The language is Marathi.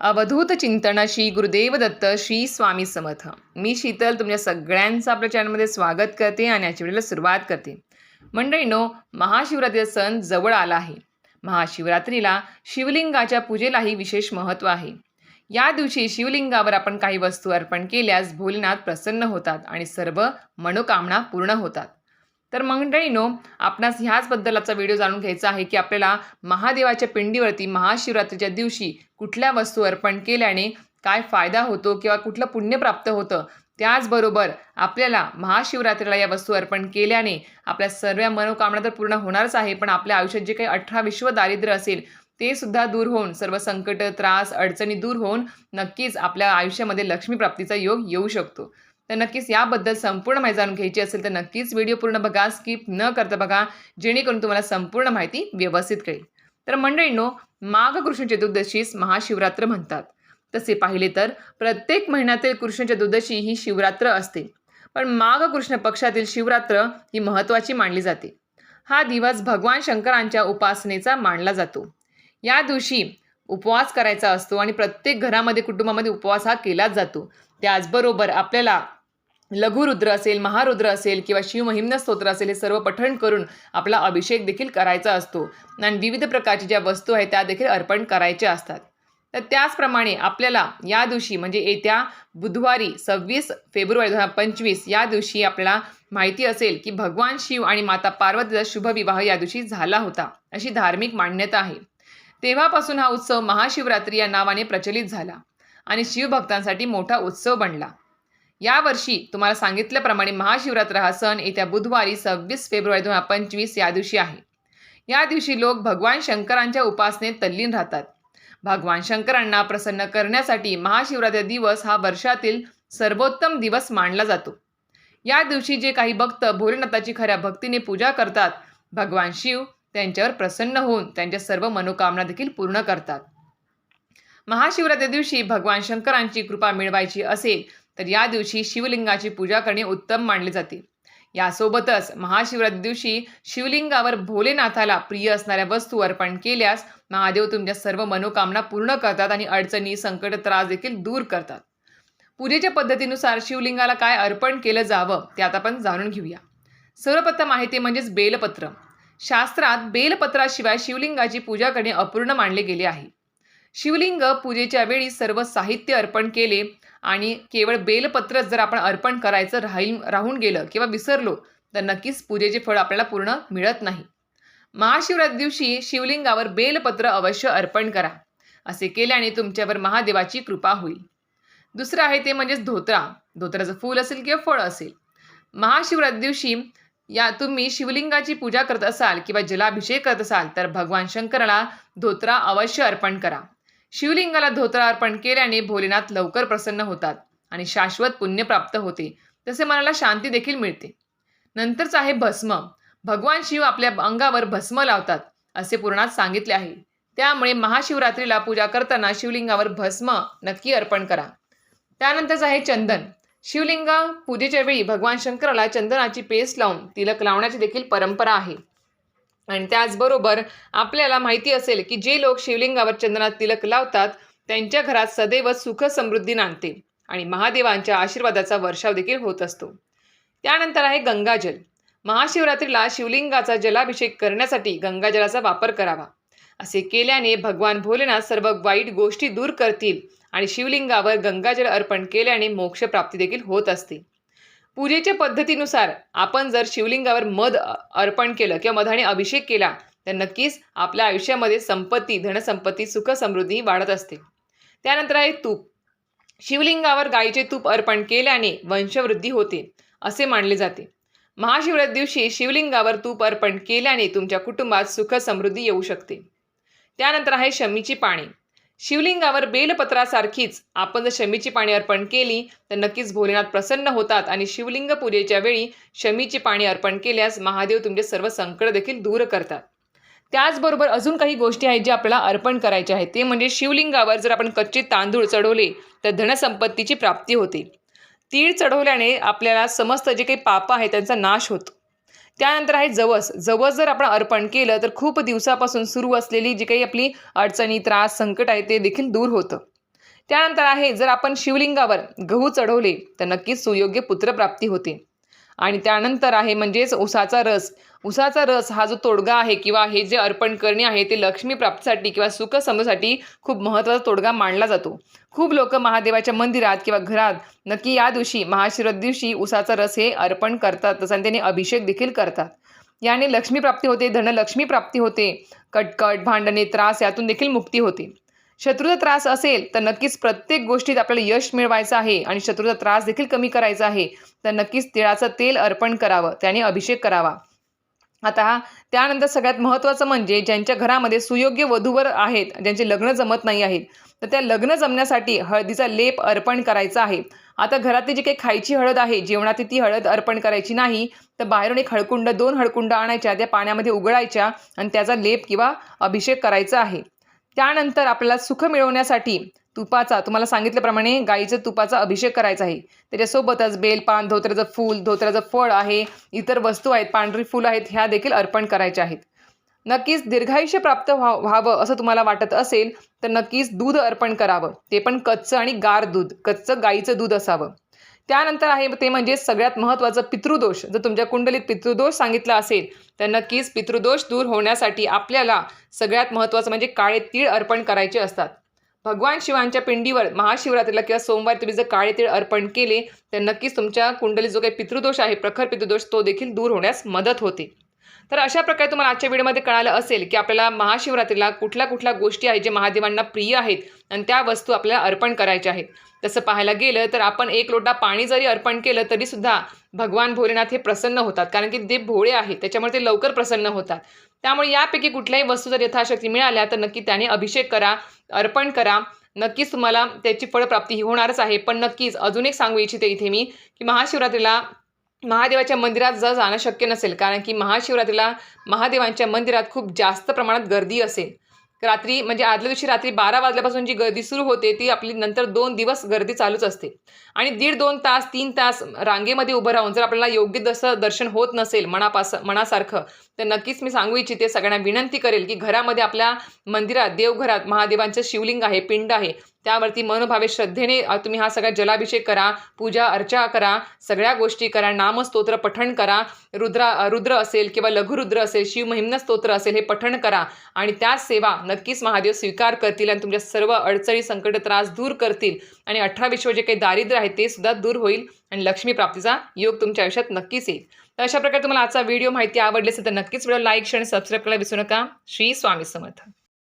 अवधूत चिंतन श्री गुरुदेव दत्त श्री स्वामी समर्थ. मी शीतल तुमच्या सगळ्यांचं आपल्या चॅनलमध्ये स्वागत करते आणि याच्या वेळेला सुरुवात करते. मंडळीनो महाशिवरात्रीचा सण जवळ आला आहे. महाशिवरात्रीला शिवलिंगाच्या पूजेलाही विशेष महत्त्व आहे. या दिवशी शिवलिंगावर आपण काही वस्तू अर्पण केल्यास भोलेनाथ प्रसन्न होतात आणि सर्व मनोकामना पूर्ण होतात. तर मंडळीनो आपणास ह्याचबद्दलचा व्हिडिओ जाणून घ्यायचा आहे की आपल्याला महादेवाच्या पिंडीवरती महाशिवरात्रीच्या दिवशी कुठल्या वस्तू अर्पण केल्याने काय फायदा होतो किंवा कुठलं पुण्य प्राप्त होतं? त्याचबरोबर आपल्याला महाशिवरात्रीला या वस्तू अर्पण केल्याने आपल्या सर्व मनोकामना तर पूर्ण होणारच आहे पण आपल्या आयुष्यात जे काही अठरा विश्व दारिद्र्य असेल ते सुद्धा दूर होऊन सर्व संकट त्रास अडचणी दूर होऊन नक्कीच आपल्या आयुष्यामध्ये लक्ष्मीप्राप्तीचा योग येऊ शकतो. तर नक्कीच याबद्दल संपूर्ण माहिती जाणून घ्यायची असेल तर नक्कीच व्हिडिओ पूर्ण बघा स्किप न करता बघा जेणेकरून तुम्हाला संपूर्ण माहिती व्यवस्थित कळेल. तर मंडळींनो माघ कृष्ण चतुर्दशीस महाशिवरात्र म्हणतात. तसे पाहिले तर प्रत्येक महिन्यातील कृष्ण चतुर्दशी ही शिवरात्र असते. पण माघ कृष्ण पक्षातील शिवरात्र ही महत्त्वाची मानली जाते. हा दिवस भगवान शंकरांच्या उपासनेचा मानला जातो. या दिवशी उपवास करायचा असतो आणि प्रत्येक घरामध्ये कुटुंबामध्ये उपवास हा केलाच जातो. त्याचबरोबर आपल्याला लघुरुद्र असेल महारुद्र असेल किंवा शिवमहिम्न स्तोत्र असेल हे सर्व पठण करून आपला अभिषेक देखील करायचा असतो. आणि विविध प्रकारची ज्या वस्तू आहेत त्या देखील अर्पण करायच्या असतात. तर त्याचप्रमाणे आपल्याला या दिवशी म्हणजे येत्या बुधवारी सव्वीस फेब्रुवारी दोन हजार पंचवीस या दिवशी आपल्याला माहिती असेल की भगवान शिव आणि माता पार्वतीचा शुभविवाह या दिवशी झाला होता. अशी धार्मिक मान्यता आहे. तेव्हापासून हा उत्सव महाशिवरात्री या नावाने प्रचलित झाला आणि शिवभक्तांसाठी मोठा उत्सव बनला. यावर्षी तुम्हाला सांगितल्याप्रमाणे महाशिवरात्र हा सण येत्या बुधवारी सव्वीस फेब्रुवारी दोन हजार पंचवीस या दिवशी आहे. या दिवशी लोक भगवान शंकरांच्या उपासनेत तल्लीन राहतात. भगवान शंकरांना प्रसन्न करण्यासाठी महाशिवरात्री दिवस हा वर्षातील सर्वोत्तम दिवस मानला जातो. या दिवशी जे काही भक्त भोलेनाथाची खऱ्या भक्तीने पूजा करतात भगवान शिव त्यांच्यावर प्रसन्न होऊन त्यांच्या सर्व मनोकामना देखील पूर्ण करतात. महाशिवरात्री दिवशी भगवान शंकरांची कृपा मिळवायची असेल तर या दिवशी शिवलिंगाची पूजा करणे उत्तम मानले जाते. यासोबतच महाशिवरात्री दिवशी शिवलिंगावर भोलेनाथाला प्रिय असणाऱ्या वस्तू अर्पण केल्यास महादेव तुमच्या सर्व मनोकामना पूर्ण करतात आणि अडचणी संकट त्रास देखील दूर करतात. पूजेच्या पद्धतीनुसार शिवलिंगाला काय अर्पण केलं जावं ते आता आपण जाणून घेऊया. सर्वप्रथम आहे ते म्हणजेच बेलपत्र. शास्त्रात बेलपत्राशिवाय शिवलिंगाची पूजा करणे अपूर्ण मानले गेले आहे. शिवलिंग पूजेच्या वेळी सर्व साहित्य अर्पण केले आणि केवळ बेलपत्रच जर आपण अर्पण करायचं राहील राहून गेलं किंवा विसरलो तर नक्कीच पूजेचे फळ आपल्याला पूर्ण मिळत नाही. महाशिवरात्री दिवशी शिवलिंगावर बेलपत्र अवश्य अर्पण करा असे केल्याने तुमच्यावर महादेवाची कृपा होईल. दुसरं आहे ते म्हणजेच धोत्रा. धोत्राचं फूल असेल किंवा फळ असेल. महाशिवरात्री दिवशी या तुम्ही शिवलिंगाची पूजा करत असाल किंवा जलाभिषेक करत असाल तर भगवान शंकराला धोत्रा अवश्य अर्पण करा. शिवलिंगाला धोत्रा अर्पण केल्याने भोलेनाथ लवकर प्रसन्न होतात आणि शाश्वत पुण्य प्राप्त होते तसे मनाला शांती देखील मिळते. नंतरच आहे भस्म. भगवान शिव आपल्या अंगावर भस्म लावतात असे पुराणात सांगितले आहे. त्यामुळे महाशिवरात्रीला पूजा करताना शिवलिंगावर भस्म नक्की अर्पण करा. त्यानंतरच आहे चंदन. शिवलिंगा पूजेच्या वेळी भगवान शंकराला चंदनाची पेस्ट लावून तिलक लावण्याची देखील परंपरा आहे. आणि त्याचबरोबर आपल्याला माहिती असेल की जे लोक शिवलिंगावर चंदनात तिलक लावतात त्यांच्या घरात सदैव सुख समृद्धी नांदते आणि महादेवांच्या आशीर्वादाचा वर्षाव देखील होत असतो. त्यानंतर आहे गंगाजल. महाशिवरात्रीला शिवलिंगाचा जलाभिषेक करण्यासाठी गंगाजलाचा वापर करावा. असे केल्याने भगवान भोलेनाथ सर्व वाईट गोष्टी दूर करतील आणि शिवलिंगावर गंगाजल अर्पण केल्याने मोक्षप्राप्ती देखील होत असते. पूजेच्या पद्धतीनुसार आपण जर शिवलिंगावर मध अर्पण केलं किंवा मधाने अभिषेक केला तर नक्कीच आपल्या आयुष्यामध्ये संपत्ती धनसंपत्ती सुख समृद्धी वाढत असते. त्यानंतर आहे तूप. शिवलिंगावर गायीचे तूप अर्पण केल्याने वंशवृद्धी होते असे मानले जाते. महाशिवरात्री दिवशी शिवलिंगावर तूप अर्पण केल्याने तुमच्या कुटुंबात सुख समृद्धी येऊ शकते. त्यानंतर आहे शमीची पाणी. शिवलिंगावर बेलपत्रासारखीच आपण जर शमीची पाणी अर्पण केली तर नक्कीच भोलेनाथ प्रसन्न होतात आणि शिवलिंग पूजेच्या वेळी शमीची पाणी अर्पण केल्यास महादेव तुमचे सर्व संकट देखील दूर करतात. त्याचबरोबर अजून काही गोष्टी आहेत ज्या आपल्याला अर्पण करायच्या आहेत. ते म्हणजे शिवलिंगावर जर आपण कच्चे तांदूळ चढवले तर धनसंपत्तीची प्राप्ती होते. तीळ चढवल्याने आपल्याला समस्त जे काही पापं आहे त्यांचा नाश होतो. त्यानंतर आहे जवस. जवस जर आपण अर्पण केलं तर खूप दिवसापासून सुरू असलेली जी काही आपली अडचणी त्रास संकट आहे ते देखील दूर होतं. त्यानंतर आहे जर आपण शिवलिंगावर गहू चढवले तर नक्कीच सुयोग्य पुत्रप्राप्ती होते. आणि त्यानंतर आहे म्हणजेच उसाचा रस. उसाचा रस हा जो तोडगा आहे किंवा हे जे अर्पण करणे आहे ते लक्ष्मी प्राप्तीसाठी किंवा सुख समजूसाठी खूप महत्त्वाचा तोडगा मानला जातो. खूप लोक महादेवाच्या मंदिरात किंवा घरात नक्की या दिवशी महाशिवरात्री दिवशी उसाचा रस हे अर्पण करतात. तसं आणि त्याने अभिषेक देखील करतात. याने लक्ष्मी प्राप्ती होते धनलक्ष्मी प्राप्ती होते कटकट भांडणे त्रास यातून देखील मुक्ती होते. शत्रूचा त्रास असेल तर नक्कीच प्रत्येक गोष्टीत आपल्याला यश मिळवायचं आहे आणि शत्रूचा त्रास देखील कमी करायचा आहे. तर नक्कीच तिळाचं तेल अर्पण करावं त्याने अभिषेक करावा. आता त्यानंतर सगळ्यात महत्त्वाचं म्हणजे ज्यांच्या घरामध्ये सुयोग्य वधूवर आहेत ज्यांचे लग्न जमत नाही आहेत तर त्या लग्न जमण्यासाठी हळदीचा लेप अर्पण करायचा आहे. आता घरातली जी काही खायची हळद आहे जेवणातील ती हळद अर्पण करायची नाही तर बाहेरून एक हळकुंड दोन हळकुंड आणायच्या त्या पाण्यामध्ये उघडायच्या आणि त्याचा लेप किंवा अभिषेक करायचा आहे. त्यानंतर आपल्याला सुख मिळवण्यासाठी तुपाचा तुम्हाला सांगितल्याप्रमाणे गाईच्या तुपाचा अभिषेक करायचा आहे. त्याच्यासोबतच बेलपान धोत्र्याचं फूल धोत्र्याचं फळ आहे इतर वस्तू आहेत पांढरी फुलं आहेत ह्या देखील अर्पण करायच्या आहेत. नक्कीच दीर्घायुष्य प्राप्त व्हा व्हावं असं तुम्हाला वाटत असेल तर नक्कीच दूध अर्पण करावं. ते पण कच्चं आणि गार दूध कच्चं गाईचं दूध असावं. त्यानंतर आहे ते म्हणजे सगळ्यात महत्त्वाचं पितृदोष. जर तुमच्या कुंडलीत पितृदोष सांगितला असेल तर नक्कीच पितृदोष दूर होण्यासाठी आपल्याला सगळ्यात महत्त्वाचं म्हणजे काळे तीळ अर्पण करायचे असतात. भगवान शिवांच्या पिंडीवर महाशिवरात्रीला किंवा सोमवारी तुम्ही जर काळे तीळ अर्पण केले तर नक्कीच तुमच्या कुंडलीत जो काही पितृदोष आहे प्रखर पितृदोष तो देखील दूर होण्यास मदत होते. तर अशा प्रकारे तुम्हाला आजच्या व्हिडिओमध्ये कळालं असेल की आपल्याला महाशिवरात्रीला कुठल्या कुठल्या गोष्टी आहेत जे महादेवांना प्रिय आहेत आणि त्या वस्तू आपल्याला अर्पण करायच्या आहेत. तसं पाहायला गेलं तर आपण एक लोटा पाणी जरी अर्पण केलं तरीसुद्धा भगवान भोलेनाथ हे प्रसन्न होतात. कारण की ते भोळे आहेत त्याच्यामुळे ते लवकर प्रसन्न होतात. त्यामुळे यापैकी कुठल्याही वस्तू जर यथाशक्ती मिळाल्या तर नक्की त्याने अभिषेक करा अर्पण करा. नक्कीच तुम्हाला त्याची फळप्राप्ती ही होणारच आहे. पण नक्कीच अजून एक सांगू इच्छिते इथे मी की महाशिवरात्रीला महादेवाच्या मंदिरात जर जाणं शक्य नसेल कारण की महाशिवरात्रीला महादेवांच्या मंदिरात खूप जास्त प्रमाणात गर्दी असेल. रात्री म्हणजे आदल्या दिवशी रात्री बारा वाजल्यापासून जी गर्दी सुरू होते ती आपली नंतर दोन दिवस गर्दी चालूच असते. आणि दीड दोन तास तीन तास रांगेमध्ये उभं राहून जर आपल्याला योग्य जसं दर्शन होत नसेल मनापास मनासारखं तर नक्कीच मी सांगू इच्छिते सगळ्यांना विनंती करेल की घरामध्ये आपल्या मंदिरात देवघरात महादेवांचं शिवलिंग आहे पिंड आहे त्यावरती मनोभावे श्रद्धेने तुम्ही हा सगळा जलाभिषेक करा पूजा अर्चा करा सगळ्या गोष्टी करा नामस्तोत्र पठण करा. रुद्रा रुद्र असेल किंवा लघुरुद्र असेल शिवमहिम्न स्तोत्र असेल हे पठण करा. आणि त्याच सेवा नक्कीच महादेव स्वीकार करतील आणि तुमच्या सर्व अडचणी संकट त्रास दूर करतील. आणि अठरा विश्व जे काही दारिद्र्य आहे ते सुद्धा दूर होईल आणि लक्ष्मी प्राप्तीचा योग तुमच्या आयुष्यात नक्कीच येईल. तर अशा प्रकारे तुम्हाला आजचा व्हिडिओ माहिती आवडली असेल तर नक्कीच व्हिडिओ लाईक शेअर सबस्क्राईब करायला विसरू नका. श्री स्वामी समर्थ.